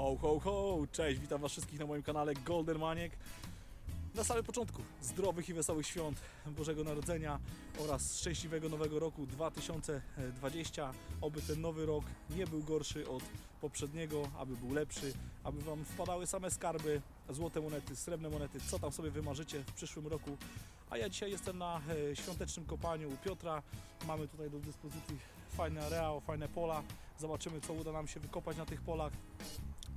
Ho, ho, ho! Cześć, witam Was wszystkich na moim kanale Golden Maniek. Na samym początku zdrowych i wesołych świąt Bożego Narodzenia oraz szczęśliwego nowego roku 2020. Oby ten nowy rok nie był gorszy od poprzedniego, aby był lepszy, aby Wam wpadały same skarby, złote monety, srebrne monety, co tam sobie wymarzycie w przyszłym roku. A ja dzisiaj jestem na e, świątecznym kopaniu u Piotra. Mamy tutaj do dyspozycji fajny areał, fajne pola. Zobaczymy, co uda nam się wykopać na tych polach.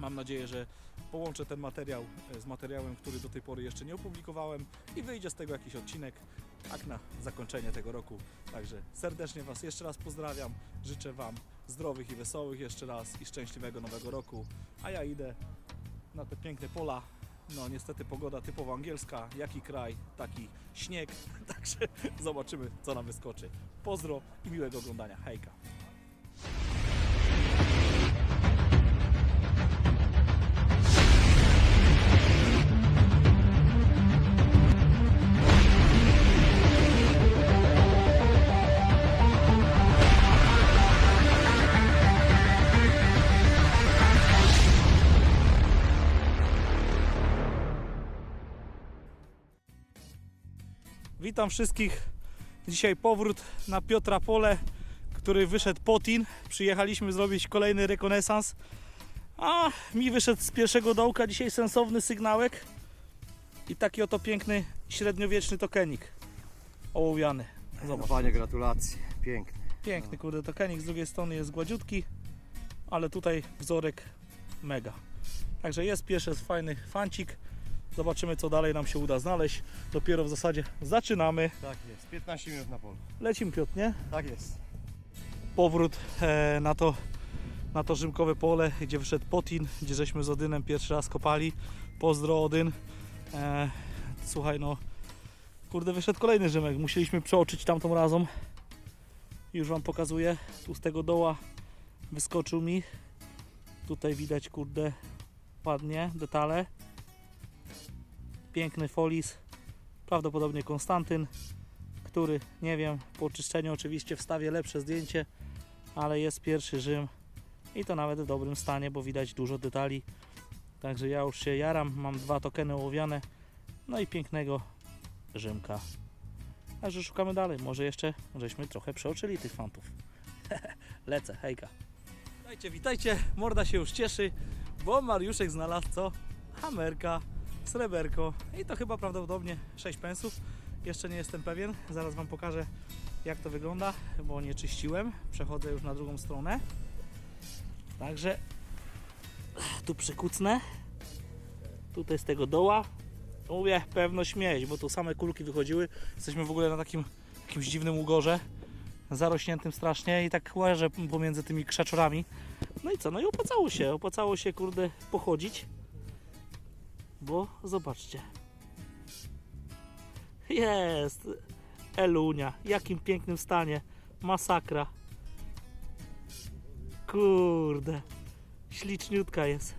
Mam nadzieję, że połączę ten materiał e, z materiałem, który do tej pory jeszcze nie opublikowałem i wyjdzie z tego jakiś odcinek, jak na zakończenie tego roku. Także serdecznie Was jeszcze raz pozdrawiam. Życzę Wam zdrowych i wesołych jeszcze raz i szczęśliwego nowego roku. A ja idę na te piękne pola. No niestety pogoda typowo angielska, jaki kraj, taki śnieg. Także zobaczymy, co nam wyskoczy. Pozdro i miłego oglądania. Hejka! Witam wszystkich. Dzisiaj powrót na Piotra Pole, który wyszedł Potin. Przyjechaliśmy zrobić kolejny rekonesans. A mi wyszedł z pierwszego dołka dzisiaj sensowny sygnałek. I taki oto piękny średniowieczny tokenik. Ołowiany. Zobacz. Panie, gratulacje. Piękny. Piękny kurde tokenik. Z drugiej strony jest gładziutki, ale tutaj wzorek mega. Także jest pierwszy fajny fancik. Zobaczymy co dalej nam się uda znaleźć. Dopiero w zasadzie zaczynamy. Tak jest. 15 minut na polu. Lecimy Piotr, nie? Tak jest. powrót e, na to na to rzymkowe pole, gdzie wyszedł Potin, gdzie żeśmy z Odynem pierwszy raz kopali. Pozdro Odyn. E, słuchaj no, kurde wyszedł kolejny Rzymek. Musieliśmy przeoczyć tamtą razą. Już Wam pokazuję. Tu z tego doła wyskoczył mi. Tutaj widać kurde ładnie detale. Piękny folis. Prawdopodobnie Konstantyn który, nie wiem, po oczyszczeniu oczywiście wstawię lepsze zdjęcie, ale jest pierwszy Rzym i to nawet w dobrym stanie, bo widać dużo detali. Także ja już się jaram, mam dwa tokeny ołowiane, no i pięknego Rzymka. Także szukamy dalej, może jeszcze żeśmy trochę przeoczyli tych fantów. Lecę, hejka. Witajcie, witajcie, morda się już cieszy, bo Mariuszek znalazł co? Hamerka, sreberko i to chyba prawdopodobnie 6 pensów. Jeszcze nie jestem pewien, zaraz Wam pokażę jak to wygląda, bo nie czyściłem. Przechodzę już na drugą stronę. Także tu przykucnę. Tutaj z tego doła. Mówię, pewno śmieć, bo tu same kulki wychodziły. Jesteśmy w ogóle na takim jakimś dziwnym ugorze. Zarośniętym strasznie i tak łażę pomiędzy tymi krzaczorami. No i co? No i opłacało się, opłacało się kurde pochodzić. Bo zobaczcie, jest! Elunia. Jakim pięknym stanie. Masakra. Kurde. Śliczniutka jest.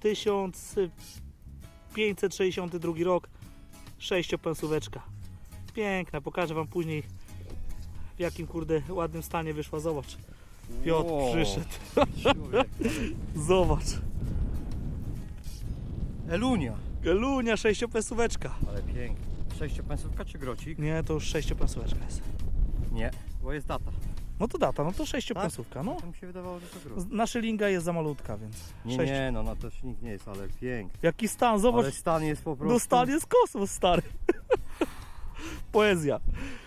1562 rok. Sześciopensóweczka. Piękna. Pokażę Wam później w jakim kurde ładnym stanie wyszła. Zobacz. Piotr przyszedł. Zobacz. Elunia. Elunia sześciopensóweczka. Ale piękny. Sześciopensówka czy grocik? Nie, to już sześciopensóweczka jest. Nie, bo jest data. No to data, no to sześciopensówka, no. To mi się wydawało, że to grocik. Z- Nasza linga jest za malutka, więc Nie, sześć. nie, no na to silnik nie jest, ale piękny. Jaki stan, zobacz, Ale stan jest po prostu... no stan jest kosmos, stary. Poezja.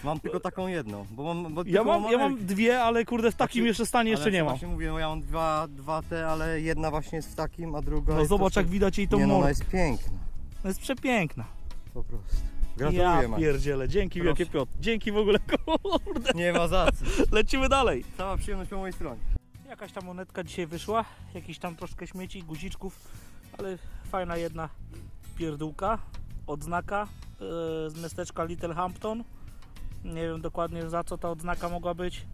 Mam tylko taką jedną, bo mam... Bo Ja tylko mam, ja mam dwie, ale kurde w takim Znaczy, jeszcze stanie jeszcze nie mam. Właśnie mówię, no ja mam dwa, dwa te, ale jedna właśnie jest w takim, a druga No jest zobacz jak widać jej tą Nie no, ona mordę. jest piękna. No jest przepiękna. Po prostu. Gratuluję, Ja Maciek. pierdzielę, dzięki Proszę. wielkie Piotr. Dzięki w ogóle, kurde. Nie ma za co. Lecimy dalej. Cała przyjemność po mojej stronie. Jakaś tam monetka dzisiaj wyszła, jakiś tam troszkę śmieci, guziczków, ale fajna jedna pierdółka, odznaka yy, z miasteczka Little Hampton. Nie wiem dokładnie za co ta odznaka mogła być,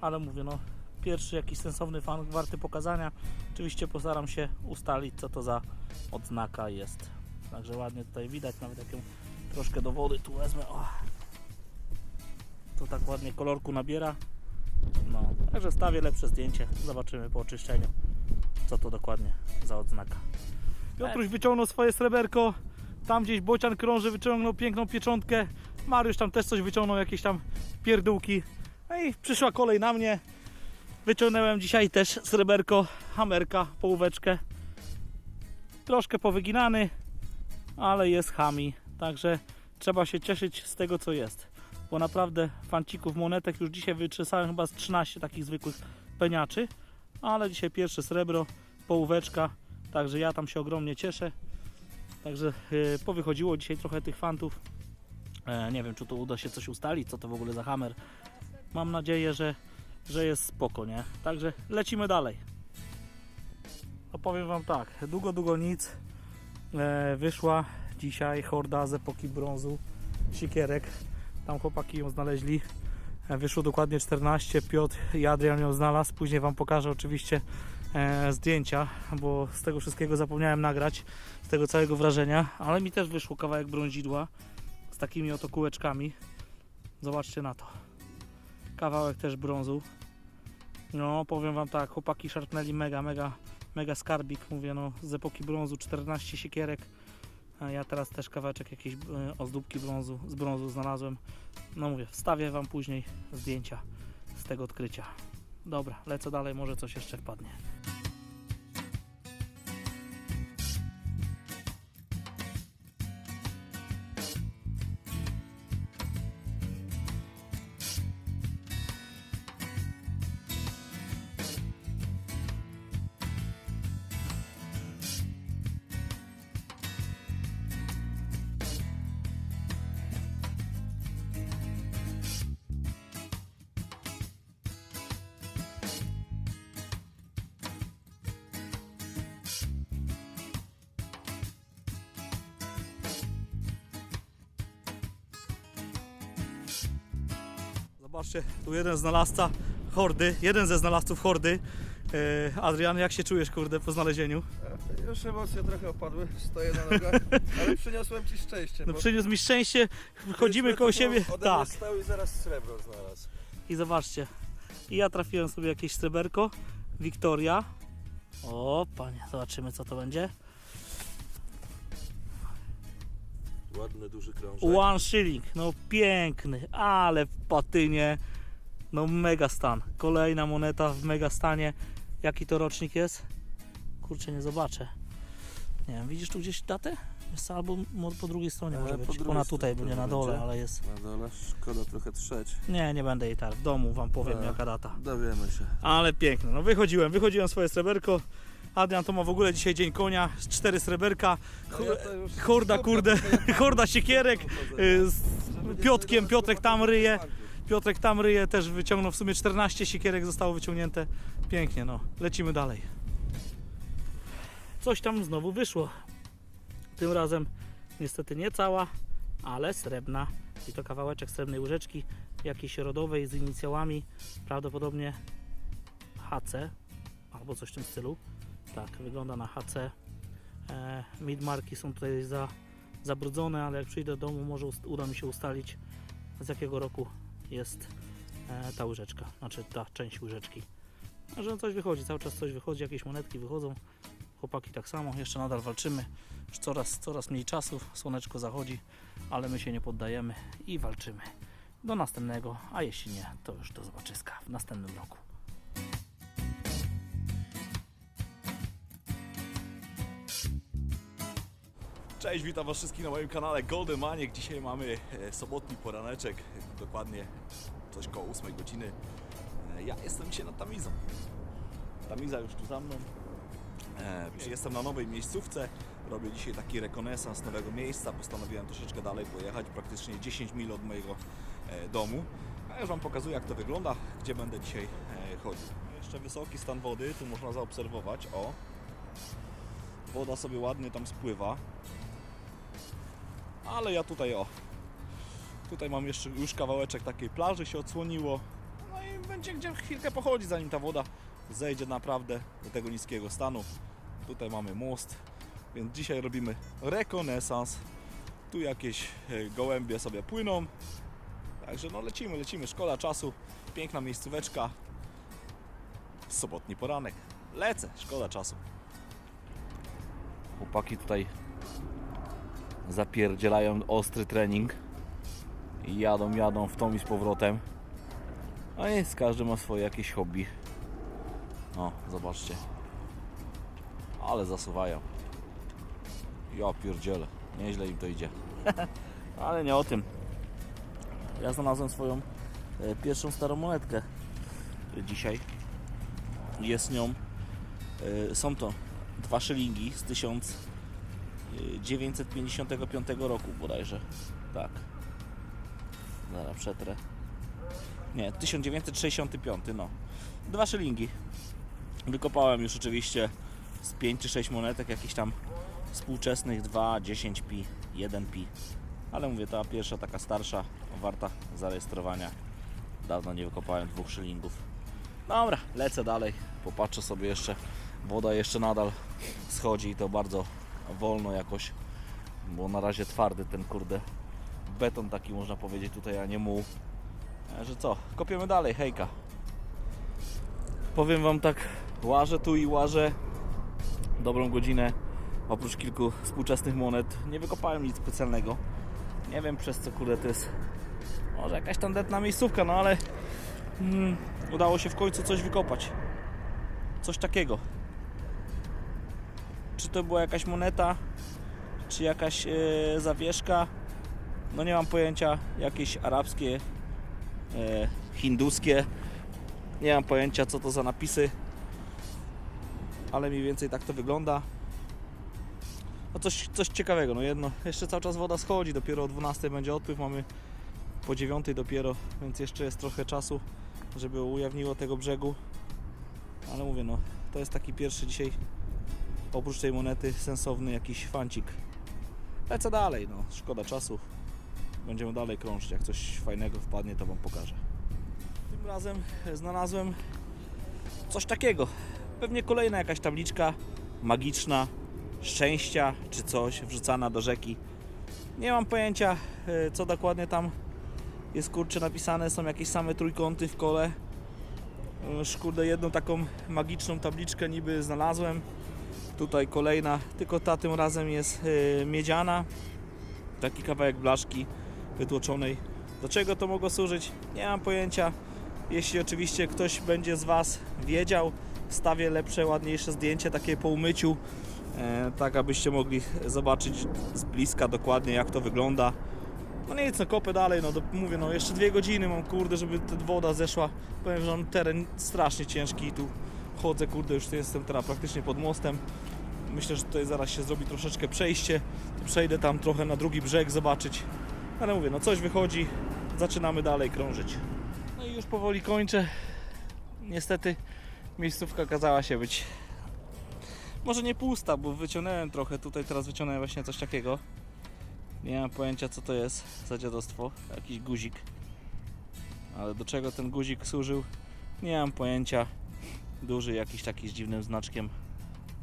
ale mówię, no pierwszy jakiś sensowny fan warty pokazania. Oczywiście postaram się ustalić co to za odznaka jest. Także ładnie tutaj widać, nawet jak ją troszkę do wody tu wezmę. O. To tak ładnie kolorku nabiera. No, także stawię lepsze zdjęcie. Zobaczymy po oczyszczeniu, co to dokładnie za odznaka. Piotruś wyciągnął swoje sreberko. Tam gdzieś bocian krąży, wyciągnął piękną pieczątkę. Mariusz tam też coś wyciągnął, jakieś tam pierdółki. No i przyszła kolej na mnie. Wyciągnąłem dzisiaj też sreberko, hamerka, połóweczkę. Troszkę powyginany, ale jest chami. Także trzeba się cieszyć z tego, co jest. Bo naprawdę fancików monetek już dzisiaj wyczesałem chyba z 13 takich zwykłych peniaczy. Ale dzisiaj pierwsze srebro, połóweczka. Także ja tam się ogromnie cieszę. Także yy, powychodziło dzisiaj trochę tych fantów. E, nie wiem, czy tu uda się coś ustalić, co to w ogóle za hammer. Mam nadzieję, że, że jest spoko, nie? Także lecimy dalej. Opowiem Wam tak, długo, długo nic. E, wyszła dzisiaj horda z epoki brązu, sikierek. Tam chłopaki ją znaleźli. E, wyszło dokładnie 14. Piotr i Adrian ją znalazł. Później Wam pokażę oczywiście e, zdjęcia, bo z tego wszystkiego zapomniałem nagrać, z tego całego wrażenia. Ale mi też wyszło kawałek brązidła z takimi oto kółeczkami. Zobaczcie na to. Kawałek też brązu. No, powiem Wam tak, chłopaki szarpnęli mega, mega, mega skarbik. Mówię, no, z epoki brązu 14 siekierek. A ja teraz też kawałeczek jakiejś e, ozdóbki brązu, z brązu znalazłem. No mówię, wstawię Wam później zdjęcia z tego odkrycia. Dobra, lecę dalej, może coś jeszcze wpadnie. Zobaczcie, tu jeden znalazca hordy, jeden ze znalazców hordy. E, Adrian, jak się czujesz, kurde, po znalezieniu? Już emocje trochę opadły, stoję na nogach, ale przyniosłem Ci szczęście. No przyniósł mi szczęście, chodzimy koło siebie. Ode Tak. mnie stał i zaraz srebro znalazł. I zobaczcie. I ja trafiłem sobie jakieś sreberko. Wiktoria. O, panie, zobaczymy co to będzie. Ładny, duży krążek. One shilling. No piękny, ale w patynie. No mega stan. Kolejna moneta w mega stanie. Jaki to rocznik jest? Kurczę, nie zobaczę. Nie wiem, widzisz tu gdzieś datę? Jest albo po drugiej stronie E, może być. Ona tutaj będzie na dole, będzie. ale jest. Na dole, szkoda trochę trzeć. Nie, nie będę jej tarł. W domu wam powiem E. jaka data. Dowiemy się. Ale piękne. No wychodziłem, wychodziłem swoje sreberko. Adrian to ma w ogóle dzisiaj dzień konia, cztery sreberka, No horda kurde, horda siekierek y, z Piotkiem, Piotrek tam ryje, Piotrek tam ryje, też wyciągnął w sumie 14 siekierek zostało wyciągnięte. Pięknie, no. Lecimy dalej. Coś tam znowu wyszło. Tym razem niestety nie cała, ale srebrna. I to kawałeczek srebrnej łyżeczki, jakiejś rodowej z inicjałami, prawdopodobnie HC albo coś w tym stylu. Tak, wygląda na HC. E, midmarki są tutaj za, zabrudzone, ale jak przyjdę do domu, może uda mi się ustalić z jakiego roku jest e, ta łyżeczka, znaczy ta część łyżeczki. Że coś wychodzi, cały czas coś wychodzi, jakieś monetki wychodzą. Chłopaki tak samo, jeszcze nadal walczymy. Już coraz, coraz mniej czasu, słoneczko zachodzi, ale my się nie poddajemy i walczymy. Do następnego, a jeśli nie, to już do zobaczyska w następnym roku. Cześć, witam Was wszystkich na moim kanale Golden Maniek. Dzisiaj mamy e, sobotni poraneczek, dokładnie coś koło 8 godziny. E, Ja jestem dzisiaj nad Tamizą. Tamiza już tu za mną. E, Jestem na nowej miejscówce. Robię dzisiaj taki rekonesans nowego miejsca. Postanowiłem troszeczkę dalej pojechać, praktycznie 10 mil od mojego domu. A już Wam pokazuję jak to wygląda, gdzie będę dzisiaj chodził. Jeszcze wysoki stan wody, tu można zaobserwować. O, woda sobie ładnie tam spływa. Ale ja tutaj o. Tutaj mam jeszcze już kawałeczek takiej plaży się odsłoniło. No i będzie gdzie chwilkę pochodzić zanim ta woda zejdzie naprawdę do tego niskiego stanu. Tutaj mamy most, więc dzisiaj robimy rekonesans. Tu jakieś e, gołębie sobie płyną. Także no lecimy, lecimy. Szkoda czasu. piękna miejscóweczka. Sobotni poranek. Lecę, szkoda czasu. Chłopaki tutaj zapierdzielają ostry trening. I jadą, jadą w tą i z powrotem. A jest, każdy ma swoje jakieś hobby. O, zobaczcie. Ale zasuwają. Ja pierdzielę. Nieźle im to idzie. Ale nie o tym. Ja znalazłem swoją e, pierwszą starą monetkę dzisiaj. Jest nią, e, są to dwa szylingi z 1955 roku bodajże. Tak. Zaraz przetrę. Nie, 1965, no. Dwa szylingi. Wykopałem już oczywiście z 5 czy 6 monetek, jakichś tam współczesnych 2, 10 pi, 1 pi. Ale mówię, ta pierwsza taka starsza, warta zarejestrowania. Dawno nie wykopałem dwóch szylingów. Dobra, lecę dalej. Popatrzę sobie jeszcze. Woda jeszcze nadal schodzi i to bardzo wolno jakoś. Bo na razie twardy ten kurde beton taki można powiedzieć tutaj, a nie muł. E, Że co, kopiemy dalej, hejka. Powiem Wam tak, łażę tu i łażę dobrą godzinę. Oprócz kilku współczesnych monet nie wykopałem nic specjalnego. Nie wiem przez co kurde to jest. Może jakaś tandetna miejscówka, no ale mm, udało się w końcu coś wykopać. Coś takiego. Czy to była jakaś moneta, czy jakaś e, zawieszka? No nie mam pojęcia. Jakieś arabskie, e, hinduskie. Nie mam pojęcia co to za napisy. Ale mniej więcej tak to wygląda. No coś, coś ciekawego, no jedno, jeszcze cały czas woda schodzi, dopiero o 12 będzie odpływ, mamy po 9 dopiero, więc jeszcze jest trochę czasu, żeby ujawniło tego brzegu. Ale mówię, no to jest taki pierwszy dzisiaj, oprócz tej monety, sensowny jakiś fancik. Lecę dalej, no szkoda czasu. Będziemy dalej krążyć, jak coś fajnego wpadnie, to Wam pokażę. Tym razem znalazłem coś takiego. Pewnie kolejna jakaś tabliczka magiczna, szczęścia czy coś wrzucana do rzeki. Nie mam pojęcia e, co dokładnie tam jest kurczę napisane. Są jakieś same trójkąty w kole. E, Szkurde jedną taką magiczną tabliczkę niby znalazłem. Tutaj kolejna, tylko ta tym razem jest e, miedziana. Taki kawałek blaszki wytłoczonej. Do czego to mogło służyć? Nie mam pojęcia. Jeśli oczywiście ktoś będzie z Was wiedział, wstawię lepsze, ładniejsze zdjęcie, takie po umyciu, e, tak abyście mogli zobaczyć z bliska dokładnie jak to wygląda. No nic, no kopę dalej, no do, mówię, no jeszcze dwie godziny mam, kurde, żeby ta woda zeszła. Powiem, że mam teren strasznie ciężki tu chodzę, kurde, już jestem teraz praktycznie pod mostem. Myślę, że tutaj zaraz się zrobi troszeczkę przejście. Przejdę tam trochę na drugi brzeg zobaczyć. Ale mówię, no coś wychodzi, zaczynamy dalej krążyć. No i już powoli kończę. Niestety miejscówka okazała się być może nie pusta, bo wyciągnąłem trochę tutaj, teraz wyciągnąłem właśnie coś takiego. Nie mam pojęcia co to jest za dziadostwo, jakiś guzik. Ale do czego ten guzik służył? Nie mam pojęcia. Duży jakiś taki z dziwnym znaczkiem.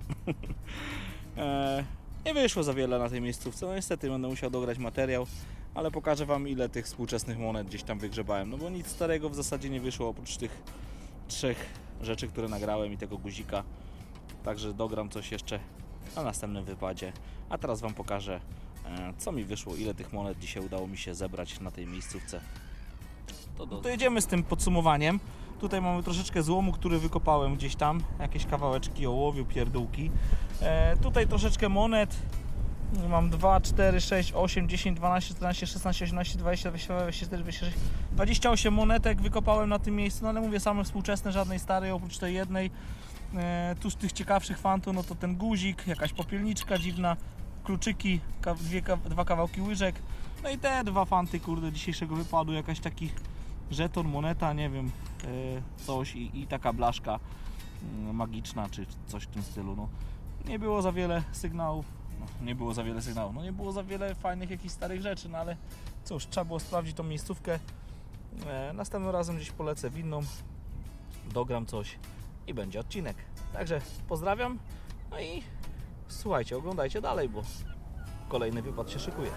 e, nie wyszło za wiele na tej miejscówce. No niestety będę musiał dograć materiał, ale pokażę Wam ile tych współczesnych monet gdzieś tam wygrzebałem. No bo nic starego w zasadzie nie wyszło oprócz tych trzech rzeczy, które nagrałem i tego guzika. Także dogram coś jeszcze na następnym wypadzie. A teraz Wam pokażę, e, co mi wyszło, ile tych monet dzisiaj udało mi się zebrać na tej miejscówce. To, do... to jedziemy z tym podsumowaniem. Tutaj mamy troszeczkę złomu, który wykopałem gdzieś tam. Jakieś kawałeczki ołowiu, pierdółki. E, tutaj troszeczkę monet. Mam 2, 4, 6, 8, 10, 12, 14, 16, 18, 20, 22, 24, 26, 28 monetek wykopałem na tym miejscu, no ale mówię same współczesne, żadnej starej oprócz tej jednej. E, tu z tych ciekawszych fantów, no to ten guzik, jakaś popielniczka dziwna, kluczyki, dwie, dwa kawałki łyżek. No i te dwa fanty, kurde, dzisiejszego wypadu, jakaś taki żeton, moneta, nie wiem, e, coś i, i taka blaszka mm, magiczna, czy coś w tym stylu. No. Nie było za wiele sygnałów, no, nie było za wiele sygnałów, no nie było za wiele fajnych jakichś starych rzeczy, no ale cóż, trzeba było sprawdzić tą miejscówkę. E, następnym razem gdzieś polecę w inną, dogram coś i będzie odcinek. Także pozdrawiam, no i słuchajcie, oglądajcie dalej, bo kolejny wypad się szykuje.